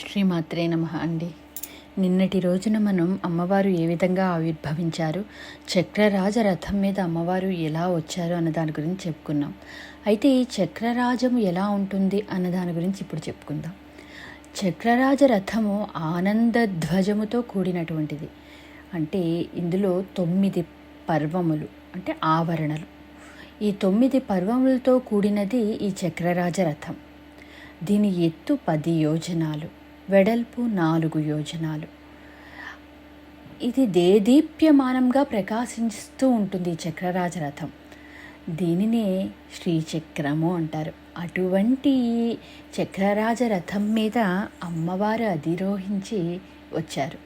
శ్రీమాత్రే నమ అండి. నిన్నటి రోజున మనం అమ్మవారు ఏ విధంగా ఆవిర్భవించారు? చక్రరాజ రథం మీద అమ్మవారు ఎలా వచ్చారు అన్న దాని గురించి చెప్పుకున్నాం అయితే ఈ చక్రరాజము ఎలా ఉంటుంది అన్న దాని గురించి ఇప్పుడు చెప్పుకుందాం. చక్రరాజ రథము ఆనంద ధ్వజముతో కూడినటువంటిది. అంటే ఇందులో తొమ్మిది పర్వములు అంటే ఆవరణలు. ఈ తొమ్మిది పర్వములతో కూడినది ఈ చక్రరాజ రథం దీని ఎత్తు పది యోజనాలు. వెడల్పు నాలుగు యోజనాలు. ఇది దేదీప్యమానంగా ప్రకాశిస్తూ ఉంటుంది చక్రరాజ రథం. దీనినే శ్రీచక్రము అంటారు. అటువంటి చక్రరాజ రథం మీద అమ్మవారు అధిరోహించి వచ్చారు.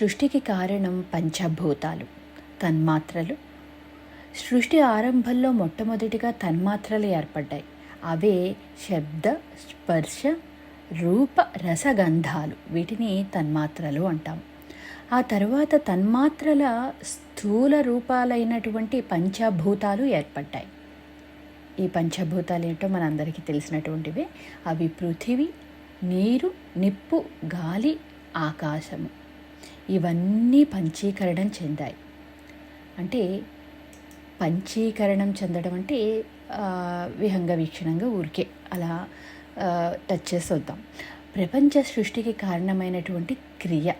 సృష్టికి కారణం పంచభూతాలు తన్మాత్రలు. సృష్టి ఆరంభంలో మొట్టమొదటిగా తన్మాత్రలు ఏర్పడ్డాయి. అవే శబ్ద స్పర్శ రూప రసగంధాలు. వీటిని తన్మాత్రలు అంటాం ఆ తర్వాత తన్మాత్రల స్థూల రూపాలైనటువంటి పంచభూతాలు ఏర్పడ్డాయి. ఈ పంచభూతాలు ఏంటో మనందరికీ తెలిసినటువంటివే. అవి పృథివీ నీరు నిప్పు గాలి ఆకాశము. ఇవన్నీ పంచీకరణం చెందాయి. అంటే పంచీకరణం చెందడం అంటే విహంగ వీక్షణంగా ఊరికే. అలా టచ్ చేసి వద్దాం ప్రపంచ సృష్టికి కారణమైనటువంటి క్రియ.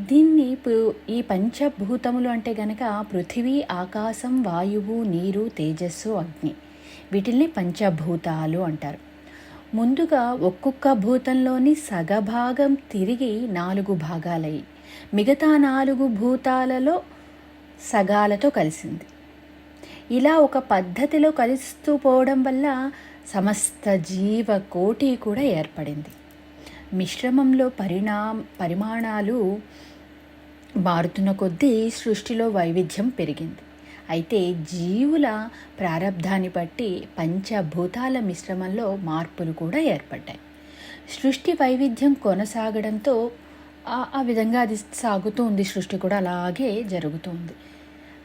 దీన్ని ఇప్పుడు ఈ పంచభూతములు అంటే గనక పృథివీ ఆకాశం వాయువు నీరు తేజస్సు అగ్ని. వీటిల్ని పంచభూతాలు అంటారు. ముందుగా ఒక్కొక్క భూతంలోని సగభాగం తిరిగి నాలుగు భాగాలయ్యి. మిగతా నాలుగు భూతాలలో సగాలతో కలిసింది. ఇలా ఒక పద్ధతిలో కలుస్తూ పోవడం వల్ల సమస్త జీవ కోటి కూడా ఏర్పడింది. మిశ్రమంలో పరిణా పరిమాణాలు మారుతున్న కొద్దీ సృష్టిలో వైవిధ్యం పెరిగింది. అయితే జీవుల ప్రారంధాన్ని బట్టి పంచభూతాల మిశ్రమంలో మార్పులు కూడా ఏర్పడ్డాయి. సృష్టి వైవిధ్యం కొనసాగడంతో ఆ- ఆ విధంగా అది సాగుతూ ఉంది సృష్టి కూడా అలాగే జరుగుతుంది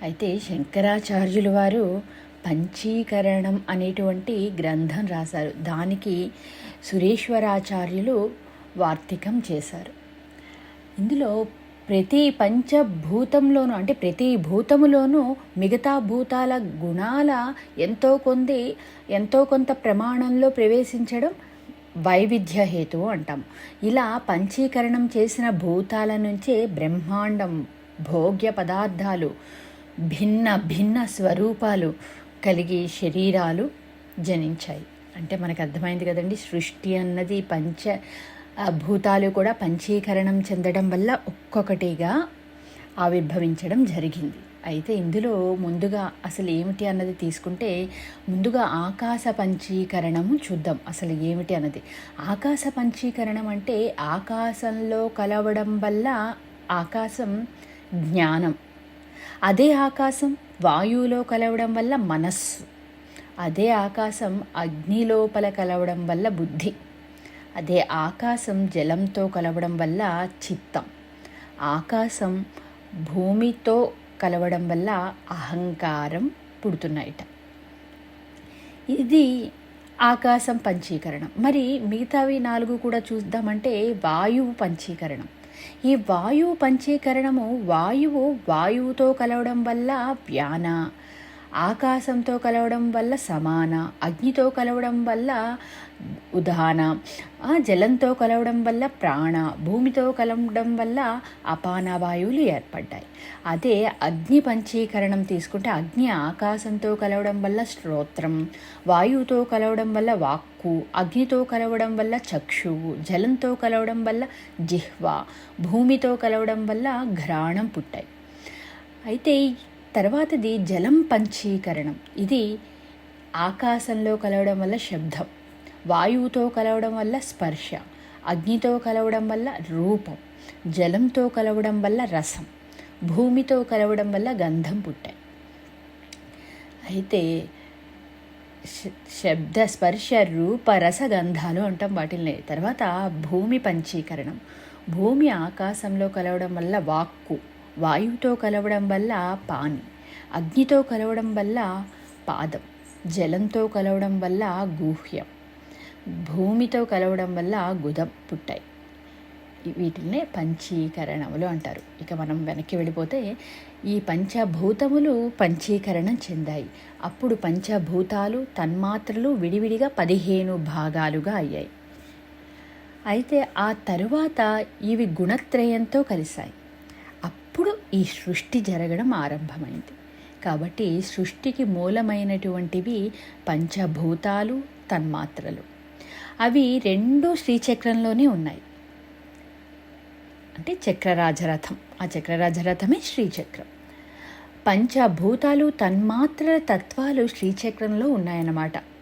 అయితే శంకరాచార్యులు వారు పంచీకరణం అనేటువంటి గ్రంథం రాశారు. దానికి సురేశ్వరాచార్యులు వార్తికం చేశారు. ఇందులో ప్రతి పంచభూతంలోనూ అంటే ప్రతి భూతములోనూ మిగతా భూతాల గుణాల ఎంతో కొంది ఎంతో కొంత ప్రమాణంలో ప్రవేశించడం వైవిధ్య హేతువు అంటాం. ఇలా పంచీకరణం చేసిన భూతాల నుంచే బ్రహ్మాండం భోగ్య పదార్థాలు భిన్న భిన్న స్వరూపాలు కలిగి శరీరాలు జనించాయి. అంటే మనకు అర్థమైంది కదండి సృష్టి అన్నది పంచ భూతాలు కూడా పంచీకరణం చెందడం వల్ల ఒక్కొక్కటిగా ఆవిర్భవించడం జరిగింది. అయితే ఇందులో ముందుగా అసలు ఏమిటి అన్నది తీసుకుంటే ముందుగా ఆకాశ పంచీకరణము చూద్దాం. అసలు ఏమిటి అన్నది? ఆకాశ పంచీకరణం అంటే ఆకాశంలో కలవడం వల్ల ఆకాశం జ్ఞానం అదే ఆకాశం వాయువులో కలవడం వల్ల మనస్సు. అదే ఆకాశం అగ్ని లోపల కలవడం వల్ల బుద్ధి. అదే ఆకాశం జలంతో కలవడం వల్ల చిత్తం. ఆకాశం భూమితో కలవడం వల్ల అహంకారం పుడుతున్నాయిట. ఇది ఆకాశం పంచీకరణం. మరి మిగతావి నాలుగు కూడా చూద్దామంటే వాయువు పంచీకరణం. ఈ వాయువు పంచీకరణము వాయువు వాయువుతో కలవడం వల్ల వ్యాన. ఆకాశంతో కలవడం వల్ల సమాన అగ్నితో కలవడం వల్ల ఉదాహరణ ఆ, జలంతో కలవడం వల్ల ప్రాణ భూమితో కలవడం వల్ల అపాన వాయువులు ఏర్పడ్డాయి. అదే అగ్ని పంచీకరణం తీసుకుంటే అగ్ని ఆకాశంతో కలవడం వల్ల శ్రోత్రం వాయువుతో కలవడం వల్ల వాక్కు అగ్నితో కలవడం వల్ల చక్షువు జలంతో కలవడం వల్ల జిహ్వ భూమితో కలవడం వల్ల ఘ్రాణం పుట్టాయి. అయితే తర్వాతది జలం పంచీకరణం. ఇది ఆకాశంలో కలవడం వల్ల శబ్దం వాయువుతో కలవడం వల్ల స్పర్శ అగ్నితో కలవడం వల్ల రూపం జలంతో కలవడం వల్ల రసం భూమితో కలవడం వల్ల గంధం పుట్టాయి. అయితే శబ్ద స్పర్శ రూప రస గంధాలు అంటాం వాటిని తర్వాత భూమి పంచీకరణం. భూమి ఆకాశంలో కలవడం వల్ల వాక్కు వాయువుతో కలవడం వల్ల పాని అగ్నితో కలవడం వల్ల పాదం జలంతో కలవడం వల్ల గూహ్యం భూమితో కలవడం వల్ల గుదం పుట్టాయి. వీటినే పంచీకరణములు అంటారు. ఇక మనం వెనక్కి వెళ్ళిపోతే ఈ పంచభూతములు పంచీకరణం చెందాయి. అప్పుడు పంచభూతాలు తన్మాత్రలు విడివిడిగా పదిహేను భాగాలుగా అయ్యాయి. అయితే ఆ తరువాత ఇవి గుణత్రయంతో కలిశాయి. ఈ సృష్టి జరగడం ఆరంభమైంది. కాబట్టి సృష్టికి మూలమైనటువంటివి పంచభూతాలు తన్మాత్రలు. అవి రెండు శ్రీచక్రంలోనే ఉన్నాయి. అంటే చక్రరాజరథం. ఆ చక్రరాజరథమే శ్రీచక్రం. పంచభూతాలు తన్మాత్రల తత్వాలు శ్రీచక్రంలో ఉన్నాయన్నమాట.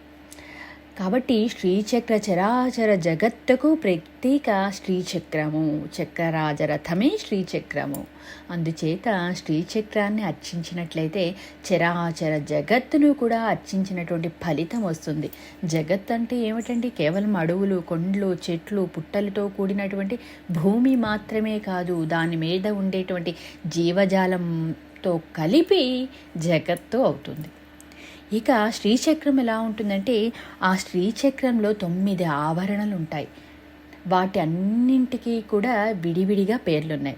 కాబట్టి శ్రీచక్ర చరాచర జగత్తుకు ప్రత్యేక శ్రీచక్రము చక్రరాజరథమే శ్రీచక్రము. అందుచేత శ్రీచక్రాన్ని అర్చించినట్లయితే చరాచర జగత్తును కూడా అర్చించినటువంటి ఫలితం వస్తుంది. జగత్ అంటే ఏమిటండి? కేవలం అడవులు కొండలు చెట్లు పుట్టలతో కూడినటువంటి భూమి మాత్రమే కాదు దాని మీద ఉండేటువంటి జీవజాలంతో కలిపి జగత్తు అవుతుంది. ఇక శ్రీచక్రం ఎలా ఉంటుందంటే ఆ శ్రీచక్రంలో తొమ్మిది ఆవరణలు ఉంటాయి వాటి అన్నింటికీ కూడా విడివిడిగా పేర్లున్నాయి.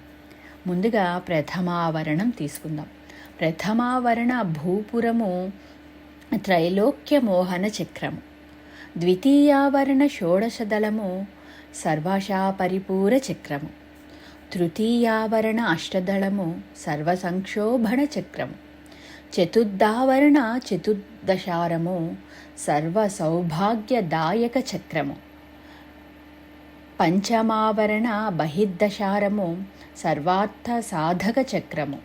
ముందుగా ప్రథమావరణం తీసుకుందాం. ప్రథమావరణ భూపురము త్రైలోక్య మోహన చక్రము. ద్వితీయావరణ షోడశదళము సర్వాశా పరిపూర చక్రము. తృతీయావరణ అష్టదళము సర్వసంక్షోభణ చక్రము. చతుర్ధావరణ చతుర్దశారము సర్వ సౌభాగ్యదాయక చక్రము పంచమావరణ బహిర్దశారము సర్వార్థ సాధక చక్రము.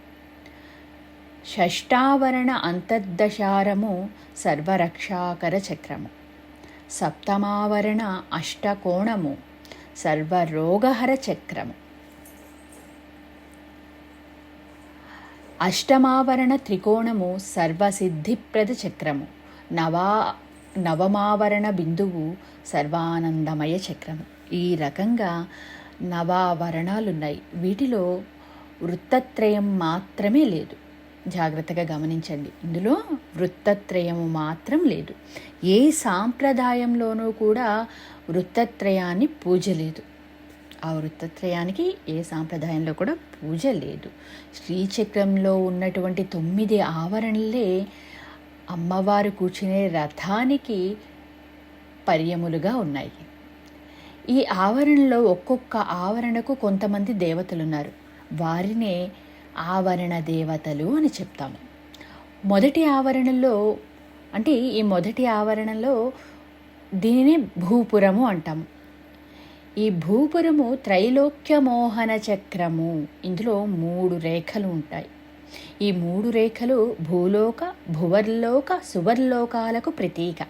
షష్టావరణ అంతర్దశారము సర్వరక్షాకర చక్రము. సప్తమావరణ అష్టకోణము సర్వరోగహర చక్రము. అష్టమావరణ త్రికోణము సర్వసిద్ధిప్రద చక్రము నవా నవమావరణ బిందువు సర్వానందమయ చక్రము. ఈ రకంగా నవావరణాలున్నాయి. వీటిలో వృత్తత్రయం మాత్రమే లేదు. జాగ్రత్తగా గమనించండి. ఇందులో వృత్తత్రయము మాత్రం లేదు. ఏ సాంప్రదాయంలోనూ కూడా వృత్తత్రయాన్ని పూజ లేదు ఆ వృత్తత్రయానికి ఏ సాంప్రదాయంలో కూడా పూజ లేదు. శ్రీచక్రంలో ఉన్నటువంటి తొమ్మిది ఆవరణలే అమ్మవారు కూర్చునే రథానికి పర్యములుగా ఉన్నాయి. ఈ ఆవరణలో ఒక్కొక్క ఆవరణకు కొంతమంది దేవతలు ఉన్నారు వారినే ఆవరణ దేవతలు అని చెప్తాము. మొదటి ఆవరణలో అంటే ఈ మొదటి ఆవరణలో దీనినే భూపురము అంటాము. ఈ భూపురము త్రైలోక్యమోహన చక్రము. ఇందులో మూడు రేఖలు ఉంటాయి. ఈ మూడు రేఖలు భూలోక భువర్లోక సువర్లోకాలకు ప్రతీక.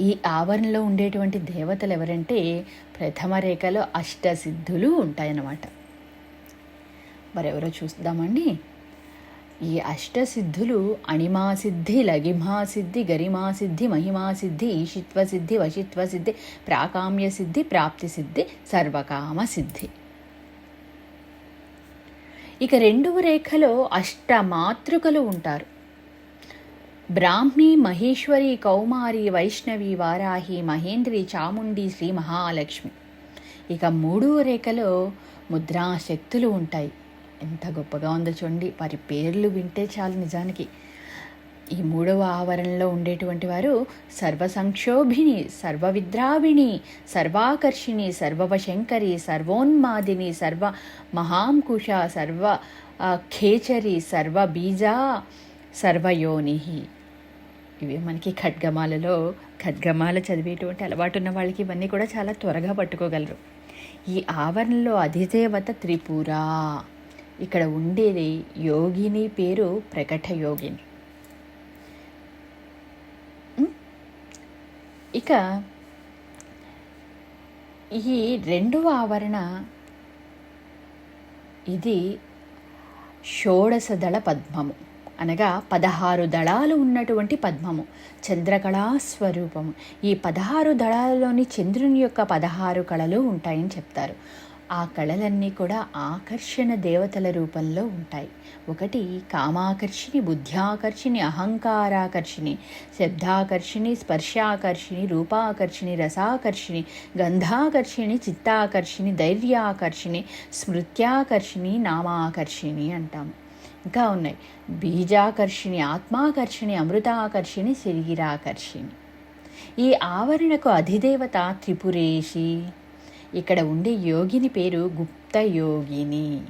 ఈ ఆవరణలో ఉండేటువంటి దేవతలు ఎవరంటే ప్రథమ రేఖలో అష్టసిద్ధులు ఉంటాయన్నమాట. మరెవరో చూద్దామండి? ఈ అష్టసిద్ధులు అణిమాసిద్ధి లగిమాసిద్ధి గరిమాసిద్ధి మహిమాసిద్ధి ఈషిత్వ సిద్ధి ప్రాకామ్యసిద్ధి సిద్ధి సర్వకామసిద్ధి. సర్వకామ సిద్ధి ఇక రెండవ రేఖలో అష్టమాతృకలు ఉంటారు. బ్రాహ్మి మహేశ్వరి కౌమారి వైష్ణవి వారాహి మహేంద్రి చాముండి శ్రీ మహాలక్ష్మి. ఇక మూడవ రేఖలో ముద్రాశక్తులు ఉంటాయి. ఎంత గొప్పగా ఉందో చూడండి. వారి పేర్లు వింటే చాలు నిజానికి. ఈ మూడవ ఆవరణలో ఉండేటువంటి వారు సర్వసంక్షోభిణి సర్వవిద్రావిణి సర్వాకర్షిణి సర్వవశంకరి సర్వోన్మాదిని సర్వ మహాంకుశ సర్వ ఖేచరి సర్వబీజా సర్వయోని ఇవి మనకి ఖడ్గమాలలో ఖడ్గమాల చదివేటువంటి అలవాటు ఉన్న వాళ్ళకి ఇవన్నీ కూడా చాలా త్వరగా పట్టుకోగలరు. ఈ ఆవరణలో అధిదేవత త్రిపుర. ఇక్కడ ఉండేది యోగిని పేరు ప్రకట యోగిని. ఇక ఈ రెండవ ఆవరణ ఇది షోడశదళ పద్మము. అనగా పదహారు దళాలు ఉన్నటువంటి పద్మము చంద్రకళా స్వరూపము ఈ పదహారు దళాలలోని చంద్రుని యొక్క పదహారు కళలు ఉంటాయని చెప్తారు. ఆ కళలన్నీ కూడా ఆకర్షణ దేవతల రూపంలో ఉంటాయి. ఒకటి కామాకర్షిణి బుద్ధ్యాకర్షిణి అహంకారాకర్షిణి శబ్దాకర్షిణి స్పర్శాకర్షిణి రూపాకర్షిణి రసాకర్షిణి గంధాకర్షిణి చిత్తాకర్షిణి ధైర్యాకర్షిణి స్మృత్యాకర్షిణి నామాకర్షిణి అంటాము. ఇంకా ఉన్నాయి. బీజాకర్షిణి ఆత్మాకర్షిణి అమృతాకర్షిణి శరీరాకర్షిణి. ఈ ఆవరణకు అధిదేవత త్రిపురేషి ఇక్కడ ఉండే యోగిని పేరు గుప్త యోగిని.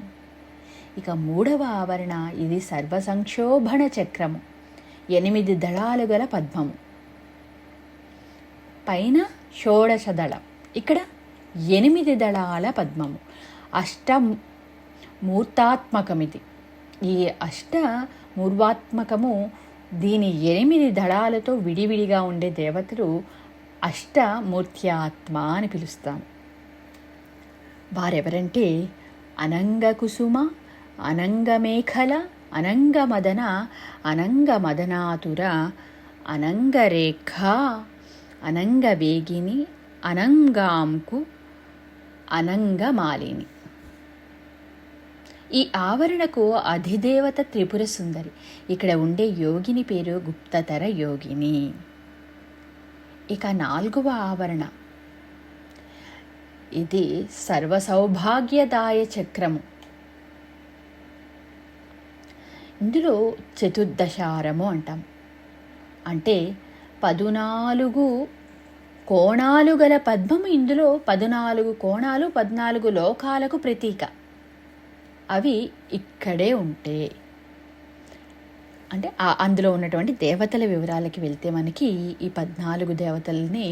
ఇక మూడవ ఆవరణ ఇది సర్వసంక్షోభణ చక్రము. ఎనిమిది దళాలు గల పద్మము. పైన షోడశ దళం. ఇక్కడ ఎనిమిది దళాల పద్మము. అష్ట మూర్తాత్మకమిది. ఈ అష్ట మూర్వాత్మకము దీని ఎనిమిది దళాలతో విడివిడిగా ఉండే దేవతలు అష్టమూర్త్యాత్మ అని పిలుస్తాము. వారెవరంటే అనంగకుసుమ అనంగమేఖల అనంగమదన అనంగమదనాతుర అనంగరేఖ అనంగవేగిని అనంగాంకు అనంగమాలిని. ఈ ఆవరణకు అధిదేవత త్రిపుర సుందరి. ఇక్కడ ఉండే యోగిని పేరు గుప్తతర యోగిని. ఇక నాలుగవ ఆవరణ. ఇది సర్వసౌభాగ్యదాయ చక్రము. ఇందులో చతుర్దశారము అంటాం. అంటే పదునాలుగు కోణాలు గల పద్మము ఇందులో పదునాలుగు కోణాలు పద్నాలుగు లోకాలకు ప్రతీక. అవి ఇక్కడే ఉంటే అంటే అందులో ఉన్నటువంటి దేవతల వివరాలకి వెళ్తే మనకి ఈ పద్నాలుగు దేవతల్ని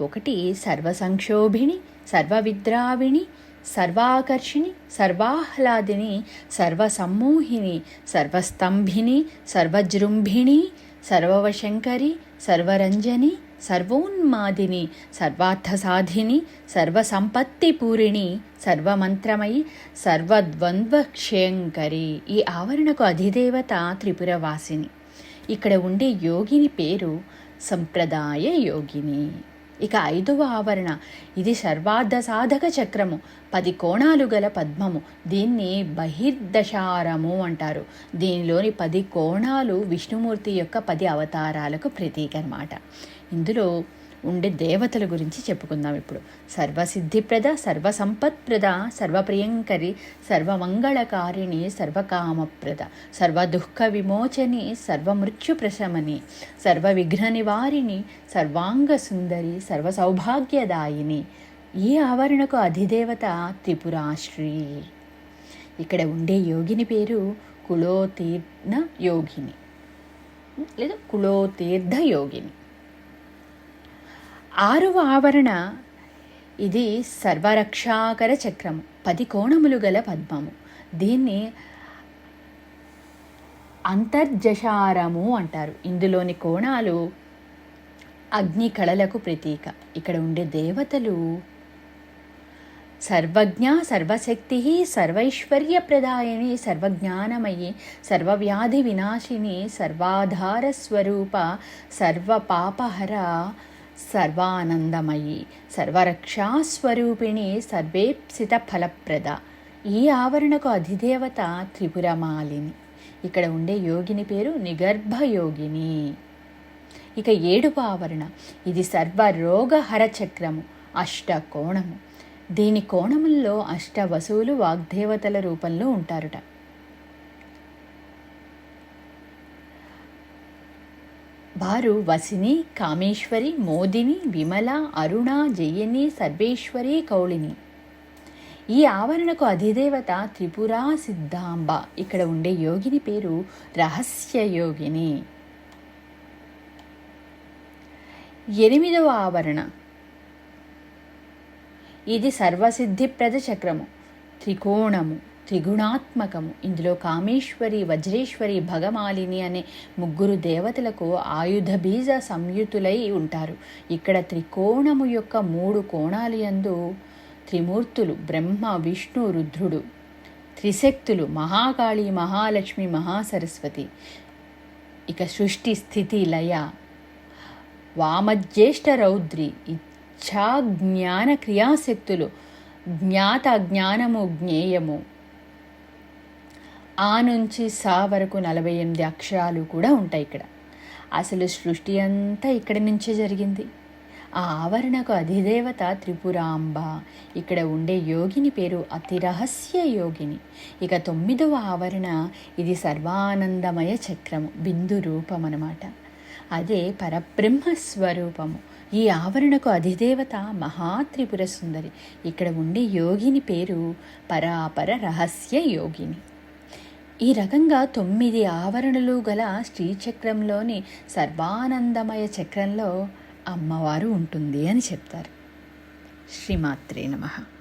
ఒకటి సర్వసంక్షోభిణి సర్వవిద్రావిణి సర్వాకర్షిణి సర్వాహ్లాదిని సర్వసమ్మోహిని సర్వస్తంభిని సర్వజృంభిణి సర్వవశంకరి సర్వరంజని సర్వోన్మాదిని సర్వార్థసాధిని సర్వసంపత్తిపూరిణి సర్వమంత్రమై సర్వద్వంద్వక్షయంకరి. ఈ ఆవరణకు అధిదేవత త్రిపురవాసిని. ఇక్కడ ఉండే యోగిని పేరు సంప్రదాయ యోగిని. ఇక ఐదవ ఆవరణ. ఇది సర్వార్థ సాధక చక్రము. పది కోణాలు గల పద్మము. దీన్ని బహిర్దశారము అంటారు. దీనిలోని పది కోణాలు విష్ణుమూర్తి యొక్క పది అవతారాలకు ప్రతీక అనమాట ఇందులో ఉండే దేవతల గురించి చెప్పుకుందాం ఇప్పుడు. సర్వసిద్ధిప్రద సర్వసంపత్ప్రద సర్వప్రియంకరి సర్వమంగళకారిణి సర్వకామప్రద సర్వదుఃఖ విమోచని సర్వమృత్యుప్రశమని సర్వ విఘ్న నివారిణి సర్వాంగ సుందరి సర్వసౌభాగ్యదాయిని. ఈ ఆవరణకు అధిదేవత త్రిపురాశ్రీ. ఇక్కడ ఉండే యోగిని పేరు కులోతీర్ణ యోగిని. లేదా కులోతీర్థ యోగిని ఆరవ ఆవరణ. ఇది సర్వరక్షాకర చక్రము. పది కోణములు గల పద్మము. దీన్ని అంతర్జశారము అంటారు. ఇందులోని కోణాలు అగ్ని కళలకు ప్రతీక. ఇక్కడ ఉండే దేవతలు సర్వజ్ఞ సర్వశక్తి సర్వైశ్వర్యప్రదాయని సర్వజ్ఞానమయి సర్వవ్యాధి వినాశిని సర్వాధార స్వరూప సర్వపాపహర సర్వానందమయి. సర్వరక్షాస్వరూపిణి సర్వేప్సిత ఫలప్రద ఈ ఆవరణకు అధిదేవత త్రిపురమాలిని. ఇక్కడ ఉండే యోగిని పేరు నిగర్భ యోగిని ఇక ఏడుపు ఆవరణ. ఇది సర్వరోగహర చక్రము అష్ట కోణము దీని కోణముల్లో అష్ట వసువులు వాగ్దేవతల రూపంలో ఉంటారుట. వారు వసిని కామేశ్వరి మోదిని విమల అరుణ జయని సర్వేశ్వరి కౌళిని. ఈ ఆవరణకు అధిదేవత త్రిపురా సిద్ధాంబ. ఇక్కడ ఉండే యోగిని పేరు రహస్య యోగిని. ఎనిమిదవ ఆవరణ. ఇది సర్వసిద్ధిప్రద చక్రము. త్రికోణము. త్రిగుణాత్మకము. ఇందులో కామేశ్వరి వజ్రేశ్వరి భగమాలిని అనే ముగ్గురు దేవతలకు ఆయుధ బీజ సంయుతులై ఉంటారు. ఇక్కడ త్రికోణము యొక్క మూడు కోణాలు యందు త్రిమూర్తులు బ్రహ్మ విష్ణు రుద్రుడు త్రిశక్తులు మహాకాళి మహాలక్ష్మి మహాసరస్వతి. ఇక సృష్టి స్థితి లయ. వామజ్యేష్ఠ రౌద్రి ఇచ్ఛా జ్ఞాన క్రియాశక్తులు జ్ఞాత జ్ఞానము జ్ఞేయము. ఆ నుంచి సా వరకు నలభై ఎనిమిది అక్షరాలు కూడా ఉంటాయి ఇక్కడ. అసలు సృష్టి అంతా ఇక్కడి నుంచే జరిగింది. ఆ ఆవరణకు అధిదేవత త్రిపురాంబ ఇక్కడ ఉండే యోగిని పేరు అతి రహస్య యోగిని. ఇక తొమ్మిదవ ఆవరణ ఇది సర్వానందమయ చక్రము బిందు రూపం అనమాట అదే పరబ్రహ్మ స్వరూపము. ఈ ఆవరణకు అధిదేవత మహాత్రిపుర సుందరి ఇక్కడ ఉండే యోగిని పేరు పరాపర రహస్య యోగిని. ఈ రకంగా తొమ్మిది ఆవరణలు గల శ్రీచక్రంలోని సర్వానందమయ చక్రంలో అమ్మవారు ఉంటుంది అని చెప్తారు. శ్రీమాత్రే నమః.